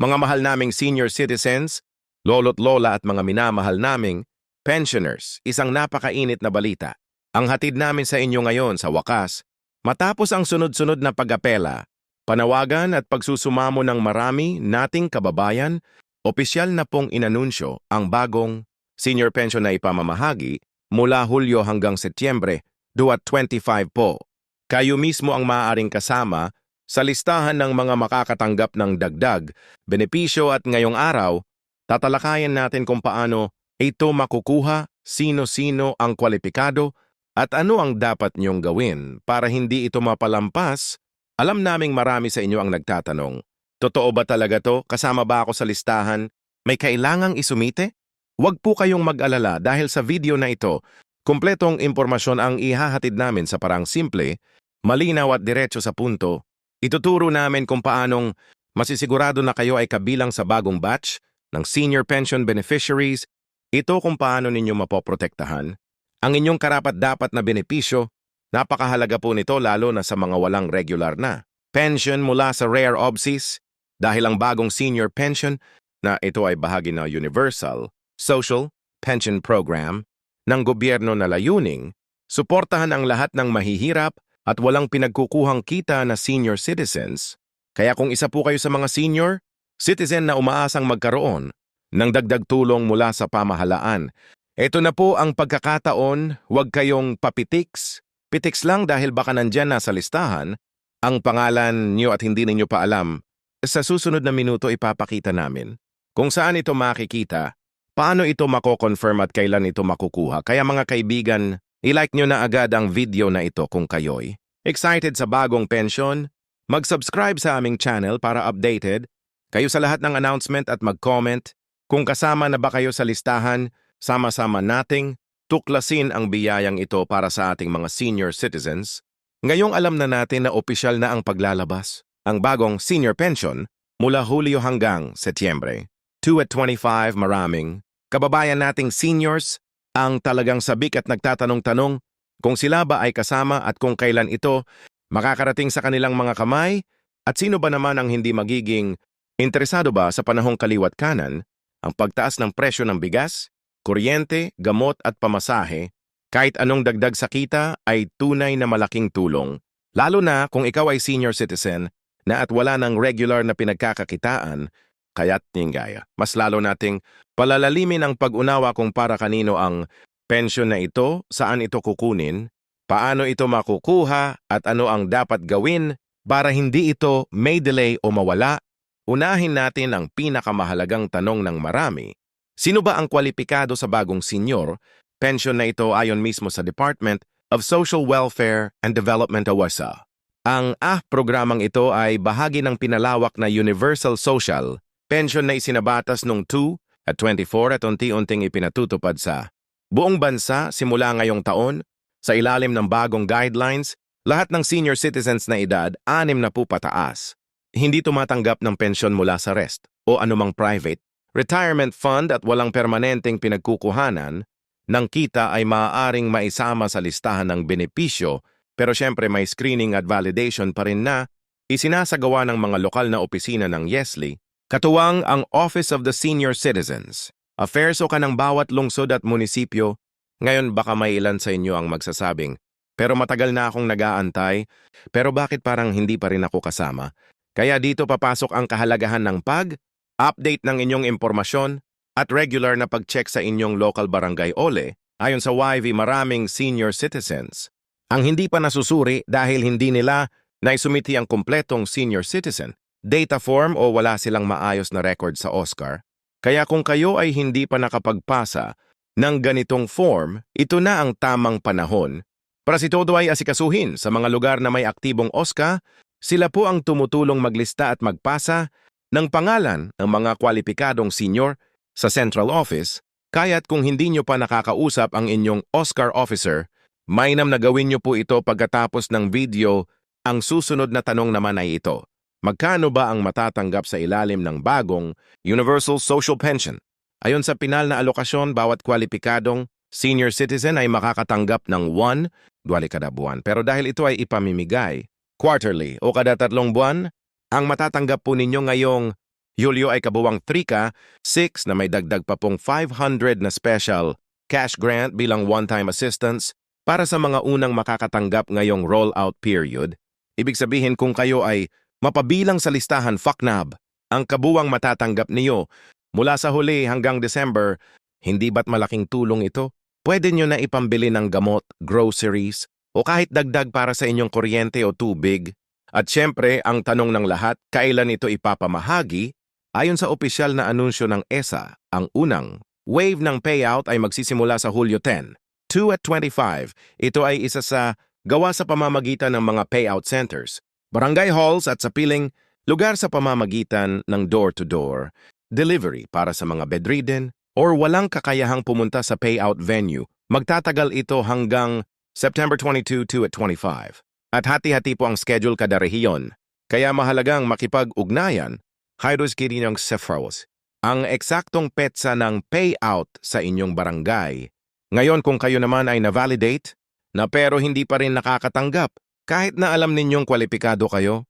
mga mahal naming senior citizens, lolo't lola at mga minamahal naming pensioners, isang napakainit na balita. Ang hatid namin sa inyo ngayon sa wakas, matapos ang sunod-sunod na pag-apela, panawagan at pagsusumamo ng marami nating kababayan, opisyal na pong inanunsyo ang bagong senior pension na ipamamahagi mula Hulyo hanggang Setyembre, duwat 25 po. Kayo mismo ang maaaring kasama sa listahan ng mga makakatanggap ng dagdag, benepisyo at ngayong araw, tatalakayan natin kung paano ito makukuha, sino-sino ang kwalipikado, at ano ang dapat niyong gawin para hindi ito mapalampas. Alam naming marami sa inyo ang nagtatanong, totoo ba talaga to? Kasama ba ako sa listahan? May kailangang isumite? Huwag po kayong mag-alala dahil sa video na ito, kumpletong impormasyon ang ihahatid namin sa parang simple, malinaw at diretso sa punto Ituturo namin kung paanong masisigurado na kayo ay kabilang sa bagong batch ng senior pension beneficiaries. Ito kung paano ninyo mapoprotektahan. Ang inyong karapat-dapat na benepisyo, napakahalaga po nito lalo na sa mga walang regular na. Pension mula sa rare obsis dahil ang bagong senior pension na ito ay bahagi ng Universal Social Pension Program ng gobyerno na layuning, suportahan ang lahat ng mahihirap at walang pinagkukuhang kita na senior citizens, kaya kung isa po kayo sa mga senior, citizen na umaasang magkaroon ng dagdag tulong mula sa pamahalaan, ito na po ang pagkakataon, huwag kayong papitiks, pitiks lang dahil baka nandyan na sa listahan, ang pangalan niyo at hindi ninyo pa alam. Sa susunod na minuto ipapakita namin kung saan ito makikita, paano ito mako-confirm at kailan ito makukuha. Kaya mga kaibigan, I-like nyo na agad ang video na ito kung kayo'y excited sa bagong pensyon. Mag-subscribe sa aming channel para updated kayo sa lahat ng announcement at mag-comment kung kasama na ba kayo sa listahan, sama-sama nating tuklasin ang biyayang ito para sa ating mga senior citizens. Ngayong alam na natin na opisyal na ang paglalabas, ang bagong senior pension mula Hulyo hanggang Setyembre. 2 at 25 maraming kababayan nating seniors ang talagang sabik at nagtatanong-tanong kung sila ba ay kasama at kung kailan ito makakarating sa kanilang mga kamay at sino ba naman ang hindi magiging interesado ba sa panahong kaliwat kanan ang pagtaas ng presyo ng bigas, kuryente, gamot at pamasahe kahit anong dagdag sa kita ay tunay na malaking tulong. Lalo na kung ikaw ay senior citizen na at wala ng regular na pinagkakakitaan Kaya't Ningaya, mas lalo nating palalalimin ang pag-unawa kung para kanino ang pensyon na ito, saan ito kukunin, paano ito makukuha at ano ang dapat gawin para hindi ito may delay o mawala. Unahin natin ang pinakamahalagang tanong ng marami. Sino ba ang kwalipikado sa bagong senyor? Pension na ito ayon mismo sa Department of Social Welfare and Development OWASA. Ang AH programang ito ay bahagi ng pinalawak na Universal Social Pension na isinabatas noong 2 at 24 at unti-unting ipinatutupad sa buong bansa simula ngayong taon sa ilalim ng bagong guidelines, lahat ng senior citizens na edad, anim na po pataas. Hindi tumatanggap ng pensyon mula sa REST o anumang private, retirement fund at walang permanenteng pinagkukuhanan ng kita ay maaaring maisama sa listahan ng benepisyo pero syempre may screening at validation pa rin na isinasagawa ng mga lokal na opisina ng YESLI Katuwang ang Office of the Senior Citizens. Affairs o ka ng bawat lungsod at munisipyo. Ngayon baka may ilan sa inyo ang magsasabing, pero matagal na akong nag-aantay, pero bakit parang hindi pa rin ako kasama? Kaya dito papasok ang kahalagahan ng pag, update ng inyong impormasyon, at regular na pag-check sa inyong local barangay OLE ayon sa YV maraming senior citizens. Ang hindi pa nasusuri dahil hindi nila naisumiti ang kumpletong senior citizen data form o wala silang maayos na record sa Oscar. Kaya kung kayo ay hindi pa nakapagpasa ng ganitong form, ito na ang tamang panahon para si Todo ay asikasuhin sa mga lugar na may aktibong OSCA, sila po ang tumutulong maglista at magpasa ng pangalan ng mga kwalipikadong senior sa central office, kaya't kung hindi nyo pa nakakausap ang inyong Oscar officer, mainam na gawin nyo po ito pagkatapos ng video, ang susunod na tanong naman ay ito. Magkano ba ang matatanggap sa ilalim ng bagong Universal Social Pension? Ayon sa pinal na alokasyon, bawat kwalipikadong senior citizen ay makakatanggap ng 1 duwali kada buwan. Pero dahil ito ay ipamimigay, quarterly o kada tatlong buwan, ang matatanggap po ninyo ngayong Yulyo ay kabuwang 3K, 6 na may dagdag pa pong 500 na special cash grant bilang one-time assistance para sa mga unang makakatanggap ngayong rollout period. Ibig sabihin kung kayo ay mapabilang sa listahan FACNAB, ang kabuwang matatanggap niyo mula sa huli hanggang December, hindi ba't malaking tulong ito? Pwede nyo na ipambili ng gamot, groceries, o kahit dagdag para sa inyong kuryente o tubig. At syempre, ang tanong ng lahat, kailan ito ipapamahagi? Ayon sa opisyal na anunsyo ng ESA, ang unang wave ng payout ay magsisimula sa Hulyo 10, 2 at 25. Ito ay isa sa gawa sa pamamagitan ng mga payout centers, barangay halls at sa piling lugar sa pamamagitan ng door-to-door, delivery para sa mga bedridden or walang kakayahang pumunta sa payout venue. Magtatagal ito hanggang September 22 2 at 25. At hati-hati po ang schedule kada rehiyon. Kaya mahalagang makipag-ugnayan Kairos Kirinong Sepharos, ang eksaktong petsa ng payout sa inyong barangay. Ngayon kung kayo naman ay na-validate, na pero hindi pa rin nakakatanggap, kahit na alam ninyong kwalipikado kayo,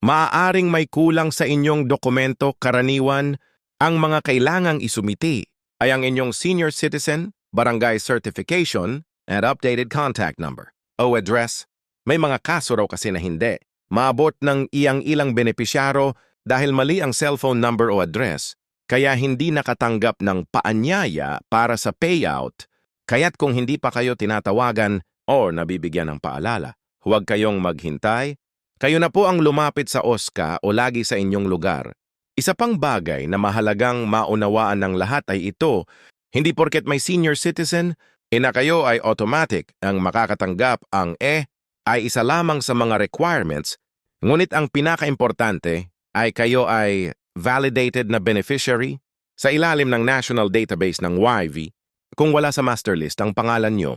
maaaring may kulang sa inyong dokumento karaniwan ang mga kailangang isumiti ay ang inyong senior citizen, barangay certification, and updated contact number o address. May mga kaso raw kasi na hindi. Maabot ng iyang ilang benepisyaro dahil mali ang cellphone number o address, kaya hindi nakatanggap ng paanyaya para sa payout, kaya't kung hindi pa kayo tinatawagan o nabibigyan ng paalala, huwag kayong maghintay. Kayo na po ang lumapit sa OSCA o lagi sa inyong lugar. Isa pang bagay na mahalagang maunawaan ng lahat ay ito, hindi porket may senior citizen, ina kayo ay automatic ang makakatanggap ang E ay isa lamang sa mga requirements, ngunit ang pinakaimportante ay kayo ay validated na beneficiary sa ilalim ng National Database ng YV kung wala sa master list ang pangalan nyo.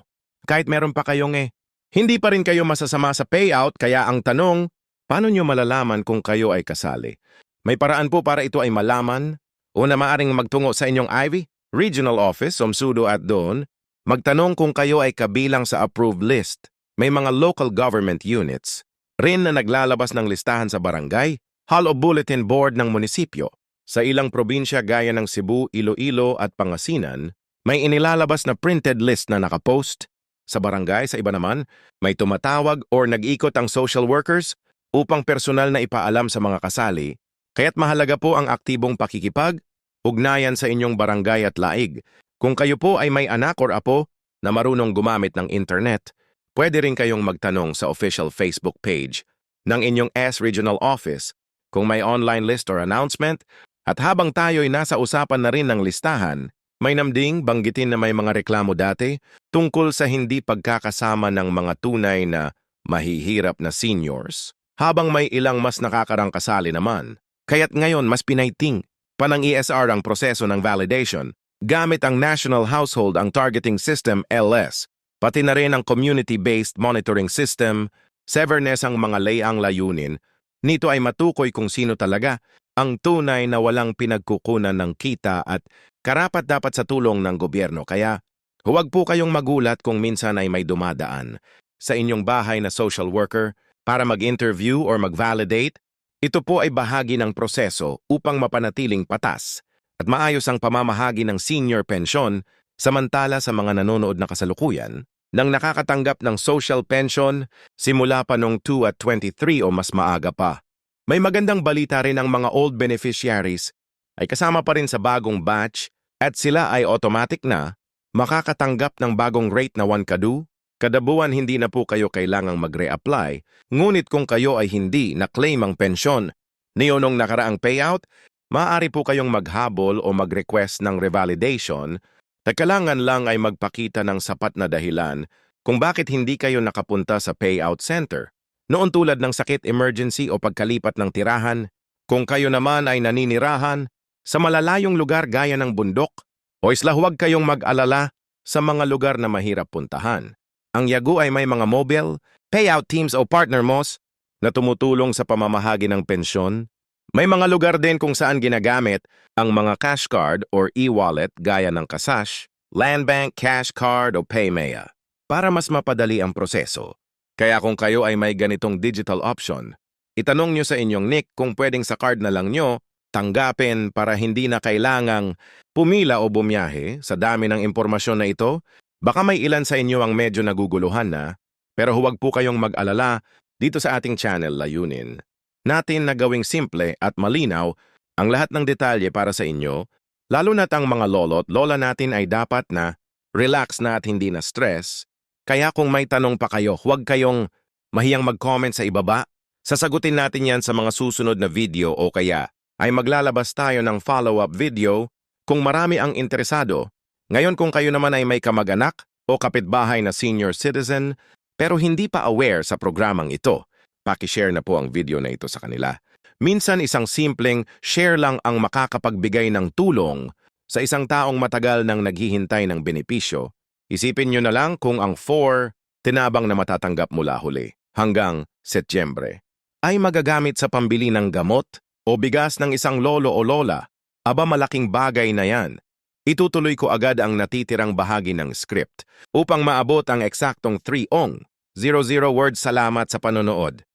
Kahit meron pa kayong eh, hindi pa rin kayo masasama sa payout kaya ang tanong, paano nyo malalaman kung kayo ay kasali? May paraan po para ito ay malaman. Una maaring magtungo sa inyong Ivy, Regional Office, Somsudo at doon, magtanong kung kayo ay kabilang sa approved list. May mga local government units rin na naglalabas ng listahan sa barangay Hall o Bulletin Board ng munisipyo. Sa ilang probinsya gaya ng Cebu, Iloilo at Pangasinan, may inilalabas na printed list na nakapost. Sa barangay, sa iba naman, may tumatawag or nag-ikot ang social workers upang personal na ipaalam sa mga kasali, kaya't mahalaga po ang aktibong pakikipag, ugnayan sa inyong barangay at laig. Kung kayo po ay may anak or apo na marunong gumamit ng internet, pwede rin kayong magtanong sa official Facebook page ng inyong S Regional Office kung may online list or announcement, at habang tayo'y nasa usapan na rin ng listahan, may namding banggitin na may mga reklamo dati tungkol sa hindi pagkakasama ng mga tunay na mahihirap na seniors, habang may ilang mas nakakarang kasali naman. Kaya't ngayon mas pinaiting pa ng ESR ang proseso ng validation gamit ang National Household ang Targeting System LS, pati na rin ang Community-Based Monitoring System, Severness ang mga layang layunin Nito ay matukoy kung sino talaga ang tunay na walang pinagkukunan ng kita at karapat dapat sa tulong ng gobyerno. Kaya huwag po kayong magulat kung minsan ay may dumadaan sa inyong bahay na social worker para mag-interview or mag-validate. Ito po ay bahagi ng proseso upang mapanatiling patas at maayos ang pamamahagi ng senior pension samantala sa mga nanonood na kasalukuyan nang nakakatanggap ng social pension simula pa noong 2 at 23 o mas maaga pa. May magandang balita rin ang mga old beneficiaries ay kasama pa rin sa bagong batch at sila ay automatic na makakatanggap ng bagong rate na 1 kadu. Kada buwan hindi na po kayo kailangang mag-reapply, ngunit kung kayo ay hindi na-claim ang pensyon niyo nung nakaraang payout, maaari po kayong maghabol o mag-request ng revalidation Nagkalangan lang ay magpakita ng sapat na dahilan kung bakit hindi kayo nakapunta sa payout center. Noon tulad ng sakit emergency o pagkalipat ng tirahan, kung kayo naman ay naninirahan sa malalayong lugar gaya ng bundok o isla huwag kayong mag-alala sa mga lugar na mahirap puntahan. Ang Yagu ay may mga mobile, payout teams o partner mos na tumutulong sa pamamahagi ng pensyon may mga lugar din kung saan ginagamit ang mga cash card or e-wallet gaya ng Kasash, Landbank, Cash Card o Paymaya para mas mapadali ang proseso. Kaya kung kayo ay may ganitong digital option, itanong nyo sa inyong NIC kung pwedeng sa card na lang nyo tanggapin para hindi na kailangang pumila o bumiyahe sa dami ng impormasyon na ito? Baka may ilan sa inyo ang medyo naguguluhan na, pero huwag po kayong mag-alala dito sa ating channel layunin. Natin na gawing simple at malinaw ang lahat ng detalye para sa inyo, lalo na't ang mga lolo't lola natin ay dapat na relax na at hindi na stress. Kaya kung may tanong pa kayo, huwag kayong mahiyang mag-comment sa ibaba. Sasagutin natin yan sa mga susunod na video o kaya ay maglalabas tayo ng follow-up video kung marami ang interesado. Ngayon kung kayo naman ay may kamag-anak o kapitbahay na senior citizen pero hindi pa aware sa programang ito, pakishare na po ang video na ito sa kanila. Minsan isang simpleng share lang ang makakapagbigay ng tulong sa isang taong matagal nang naghihintay ng benepisyo. Isipin nyo na lang kung ang 4 tinabang na matatanggap mula huli hanggang Setyembre ay magagamit sa pambili ng gamot o bigas ng isang lolo o lola. Aba malaking bagay na yan. Itutuloy ko agad ang natitirang bahagi ng script upang maabot ang eksaktong 3 ong 00 words salamat sa panonood.